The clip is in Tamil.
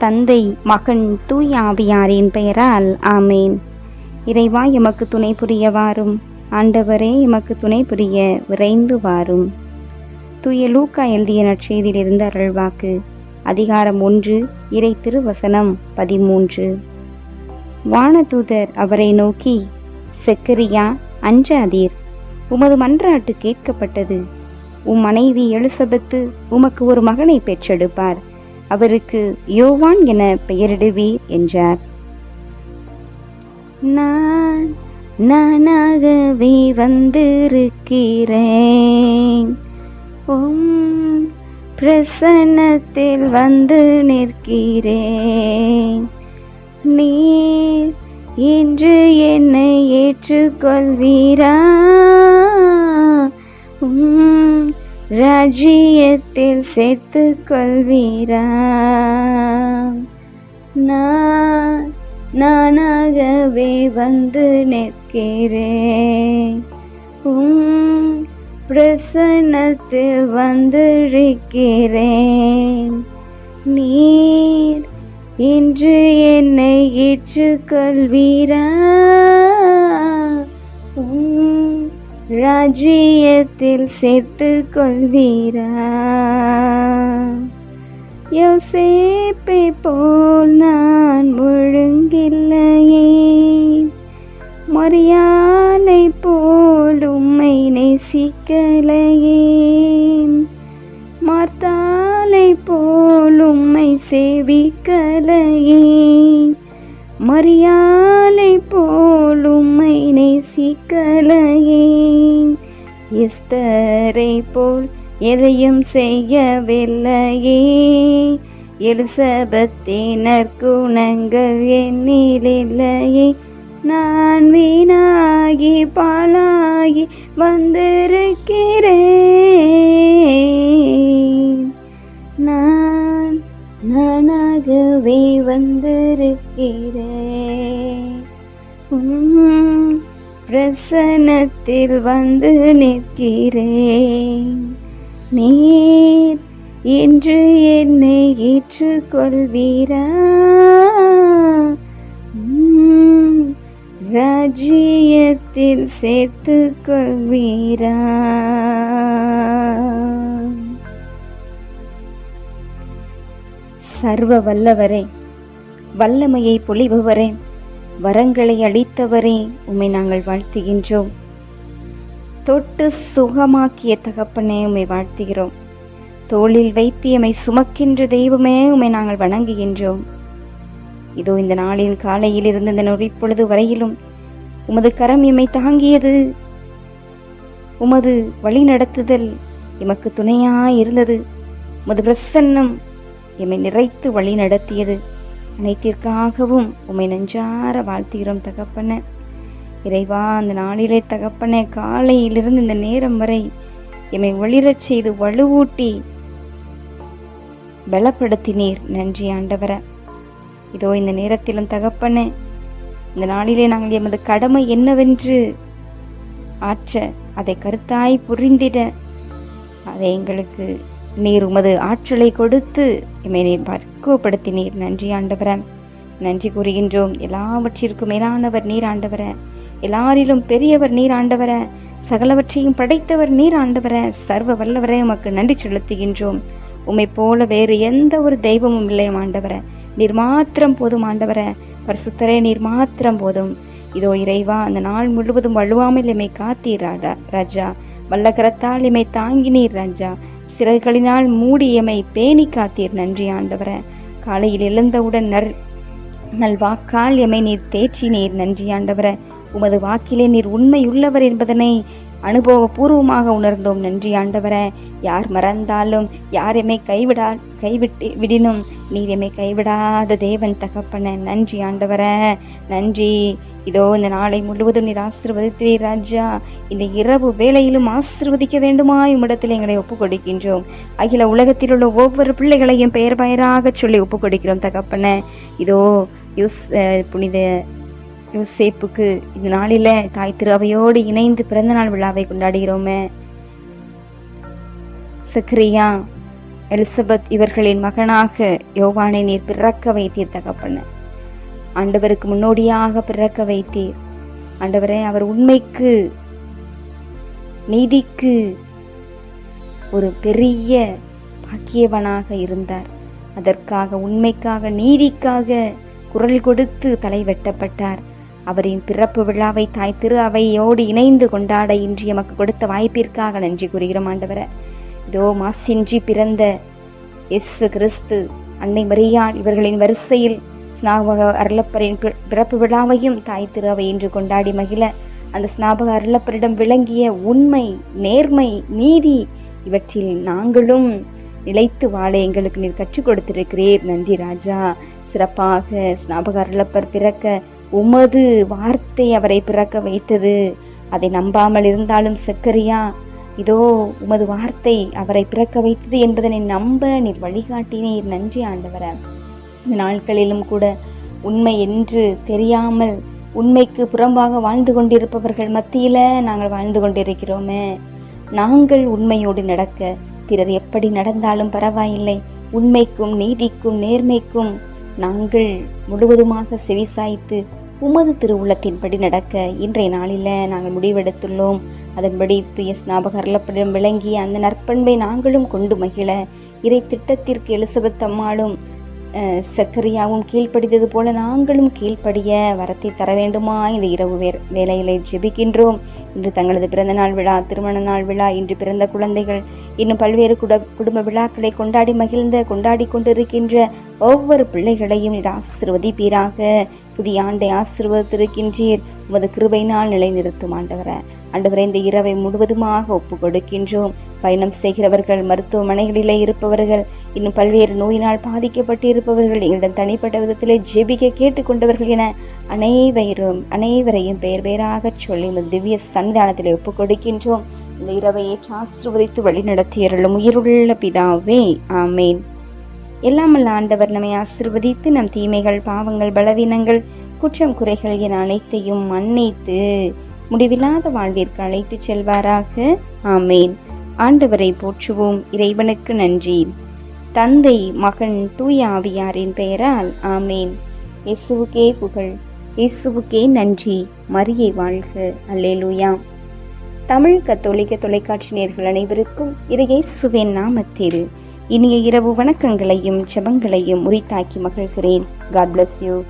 தந்தை மகன் தூய் ஆவியாரின் பெயரால் ஆமேன். இறைவா எமக்கு துணை புரிய வாரும். ஆண்டவரே எமக்கு துணை புரிய விரைந்து வாரும். தூய லூக்கா எழுதிய நற்செய்தியிலிருந்து அருள்வாக்கு. அதிகாரம் ஒன்று இறை திருவசனம் பதிமூன்று. வானதூதர் அவரை நோக்கி செக்கரியா அஞ்சாதீர் உமது மன்றாட்டு கேட்கப்பட்டது. உம் மனைவி எலிசபெத்து உமக்கு ஒரு மகனை பெற்றெடுப்பார். அவருக்கு யோவான் என பெயரிடுவீர் என்றார். நான் நானாகவே வந்திருக்கிறேன். உம் பிரசன்னத்தில் வந்து நிற்கிறேன். நீர் இன்று என்னை ஏற்றுக்கொள்வீரா? உம் ராஜ்யத்தில் சேர்த்து கொள்வீரா? நான் நானாகவே வந்து நிற்கிறேன். உம் பிரசன்னத்தில் வந்திருக்கிறேன். நீர் இன்று என்னை ஏற்றுக்கொள்வீரா? ராஜ்யத்தில் சேர்த்து கொள்வீரா யோசேப்பை போல் நான் ஒழுங்கில்லையே மரியாதை போல் உம்மை நேசிக்கலையே. மார்த்தாலை போல் உம்மை சேவிக்கலையே. மரியாலை போலுமை நேசிக்கலையே. எஸ்தரை போல் எதையும் செய்யவில்லையே. எலிசபத்தினர் குணங்கள் என்னிலில்லையே நான் வீணாகி பாலாகி வந்திருக்கிறேன். வந்திருக்கிறேன் உம் பிரசன்னத்தில் வந்து நிற்கிறேன் நீர் இன்று என்னை ஏற்றுக்கொள்வீரா? உம் ராஜ்யத்தில் சேர்த்து கொள்வீரா சர்வ வல்லவரே வல்லமையை பொழிபவரே வரங்களை அளித்தவரே உம்மை நாங்கள் வாழ்த்துகின்றோம். தொட்டு சுகமாக்கிய தகப்பனே உம்மை வாழ்த்துகிறோம். தோளில் வைத்து எம்மை சுமக்கின்ற தெய்வமே உம்மை நாங்கள் வணங்குகின்றோம். இதோ இந்த நாளின் காலையில் இருந்து இந்த நொறிப்பொழுது வரையிலும் உமது கரம் எம்மை தாங்கியது. உமது வழி நடத்துதல் எமக்கு துணையாக இருந்தது. உமது பிரசன்னம் எம்மை நிறைத்து வழி நடத்தியது. அனைத்திற்காகவும் உமை நெஞ்சார வாழ்த்துகிறோம் தகப்பன. இறைவா அந்த நாளிலே தகப்பன காலையிலிருந்து இந்த நேரம் வரை எம்மை ஒளிரச் செய்து வலுவூட்டி பலப்படுத்தினீர் நன்றி ஆண்டவர. இதோ இந்த நேரத்திலும் தகப்பன இந்த நாளிலே நாங்கள் எமது கடமை என்னவென்று ஆற்ற அதை கருத்தாய் புரிந்திட அதை எங்களுக்கு நீர் உமது ஆற்றலை கொடுத்து இமை நீர் பக்குவப்படுத்தினீர் நன்றி ஆண்டவர. நன்றி கூறுகின்றோம். எல்லாவற்றிற்கும் மேலானவர் நீர் ஆண்டவர. எல்லாரிலும் பெரியவர் நீர் ஆண்டவர. சகலவற்றையும் படைத்தவர் நீர் ஆண்டவர. சர்வ வல்லவரே உமக்கு நன்றி செலுத்துகின்றோம். உமை போல வேறு எந்த ஒரு தெய்வமும் இல்லை ஆண்டவர. நீர் மாத்திரம் போதும் ஆண்டவர. பரிசுத்தரே நீர் மாத்திரம் போதும். இதோ இறைவா அந்த நாள் முழுவதும் வழுவாமல் இமை காத்தீர் ராஜா. வல்லகரத்தால் இமை தாங்கினீர் ராஜா. சிறகுகளினால் மூடியமை பேணி காத்தீர் நன்றி ஆண்டவர. காலையில் எழுந்தவுடன் நர் நல் வாக்கால் நீர் தேற்றினீர் நன்றி ஆண்டவர. உமது வாக்கிலே நீர் உண்மையுள்ளவர் என்பதனை அனுபவபூர்வமாக உணர்ந்தோம். நன்றி ஆண்டவர. யார் மறந்தாலும் யார் எம்மை கைவிடா கைவிட்டு விடினும் நீர் எம்மை கைவிடாத தேவன் தகப்பன. நன்றி ஆண்டவர. நன்றி. இதோ இந்த நாளை முழுவதும் நீர் ஆசிர்வதித்தீர் ராஜா. இந்த இரவு வேளையிலும் ஆசிர்வதிக்க வேண்டுமா இம்மிடத்தில் எங்களை ஒப்புக் கொடுக்கின்றோம் அகில உலகத்தில் உள்ள ஒவ்வொரு பிள்ளைகளையும் பெயர் பெயராக சொல்லி ஒப்புக் கொடுக்கிறோம் தகப்பன. இதோ யூஸ் புனித யோசேப்புக்கு இந்த நாளில் தாய் திருவையோடு இணைந்து பிறந்தநாள் விழாவை கொண்டாடுகிறோமே. சக்ரியா எலிசபெத் இவர்களின் மகனாக யோவானை நீர் பிறக்க வைத்தீர் தகப்பன. ஆண்டவருக்கு முன்னோடியாக பிறக்க வைத்தீர். ஆண்டவரே அவர் உண்மைக்கு நீதிக்கு ஒரு பெரிய பாக்கியவனாக இருந்தார். அதற்காக உண்மைக்காக நீதிக்காக குரல் கொடுத்து தலை வெட்டப்பட்டார். அவரின் பிறப்பு விழாவை தாய் திரு அவையோடு இணைந்து கொண்டாட இன்று எமக்கு கொடுத்த வாய்ப்பிற்காக நன்றி கூறுகிறோம் ஆண்டவர. இதோ மாசின்றி பிறந்த எஸ்ஸு கிறிஸ்து அன்னை மரியாள் இவர்களின் வரிசையில் ஸ்நாபக அருளப்பரின் பிறப்பு விழாவையும் தாய் திரு அவை இன்று கொண்டாடி மகிழ. அந்த ஸ்நாபக அருளப்பரிடம் விளங்கிய உண்மை நேர்மை நீதி இவற்றில் நாங்களும் நிலைத்து வாழ எங்களுக்கு நீர் கற்றுக் கொடுத்திருக்கிறீர். நன்றி ராஜா. சிறப்பாக ஸ்நாபக அருளப்பர் பிறக்க உமது வார்த்தை அவரை பிறக்க வைத்தது. அதை நம்பாமல் இருந்தாலும் சக்கரியா இதோ உமது வார்த்தை அவரை பிறக்க வைத்தது என்பதனை நம்ப நீர் வழிகாட்டினீர். நன்றி ஆண்டவர. இந்த நாட்களிலும் கூட உண்மை என்று தெரியாமல் உண்மைக்கு புறம்பாக வாழ்ந்து கொண்டிருப்பவர்கள் மத்தியில் நாங்கள் வாழ்ந்து கொண்டிருக்கிறோமே. நாங்கள் உண்மையோடு நடக்க பிறர் எப்படி நடந்தாலும் பரவாயில்லை. உண்மைக்கும் நீதிக்கும் நேர்மைக்கும் நாங்கள் முழுவதுமாக செவிசாய்த்து உமது திருவுள்ளத்தின்படி நடக்க இன்றைய நாளில் நாங்கள் முடிவெடுத்துள்ளோம். அதன்படி தூய ஸ்நாபகர்லப்படம் விளங்கிய அந்த நற்பண்பை நாங்களும் கொண்டு மகிழ இறை திட்டத்திற்கு எலிசபெத் அம்மாளும் சக்கரியாவும் கீழ்ப்படித்தது போல நாங்களும் கீழ்ப்படிய வரத்தை தர வேண்டுமா? இந்த இரவு வே வேலைகளை ஜெபிக்கின்றோம். இன்று தங்களது பிறந்த நாள் விழா திருமண நாள் விழா இன்று பிறந்த குழந்தைகள் இன்னும் பல்வேறு குட குடும்ப விழாக்களை கொண்டாடி மகிழ்ந்த கொண்டாடி கொண்டிருக்கின்ற ஒவ்வொரு பிள்ளைகளையும் நீர் ஆசிர்வதிப்பீராக. புதிய ஆண்டை ஆசிர்வதித்திருக்கின்றீர். உமது கிருபையினால் நிலைநிறுத்தும் ஆண்டவரை. அன்றுவரை இந்த இரவை முழுவதுமாக ஒப்பு கொடுக்கின்றோம் பயணம் செய்கிறவர்கள் மருத்துவமனைகளிலே இருப்பவர்கள் இன்னும் பல்வேறு நோயினால் பாதிக்கப்பட்டு இருப்பவர்கள் எங்களிடம் தனிப்பட்ட விதத்திலே ஜெபிக்க கேட்டுக்கொண்டவர்கள் என அனைவரும் அனைவரையும் பெயர் பெயராக சொல்லி இந்த திவ்ய சன்னிதானத்திலே ஒப்பு கொடுக்கின்றோம் இந்த இரவை ஏற்று ஆசிர்வதித்து வழிநடத்தியருளும் உயிருள்ள பிதாவே ஆமேன். எல்லாமல்ல ஆண்டவர் நம்மை ஆசிர்வதித்து நம் தீமைகள் பாவங்கள் பலவீனங்கள் குற்றம் குறைகள் என அனைத்தையும் மன்னித்து முடிவில்லாத வாழ்விற்கு அழைத்துச் செல்வாராக. ஆமேன். ஆண்டவரை போற்றுவோம். இறைவனுக்கு நன்றி. தந்தை மகன் தூய ஆவியாரின் பெயரால் ஆமேன். இயேசுவுக்கே புகழ். இயேசுவுக்கே நன்றி. மரியை வாழ்க. அல்லேலூயா. தமிழ் கத்தோலிக்க தொலைக்காட்சி நேர்கள் அனைவருக்கும் இறையேசுவின் நாமத்தில் இனிய இரவு வணக்கங்களையும் செபங்களையும் உரித்தாக்கி மகிழ்கிறேன். God bless you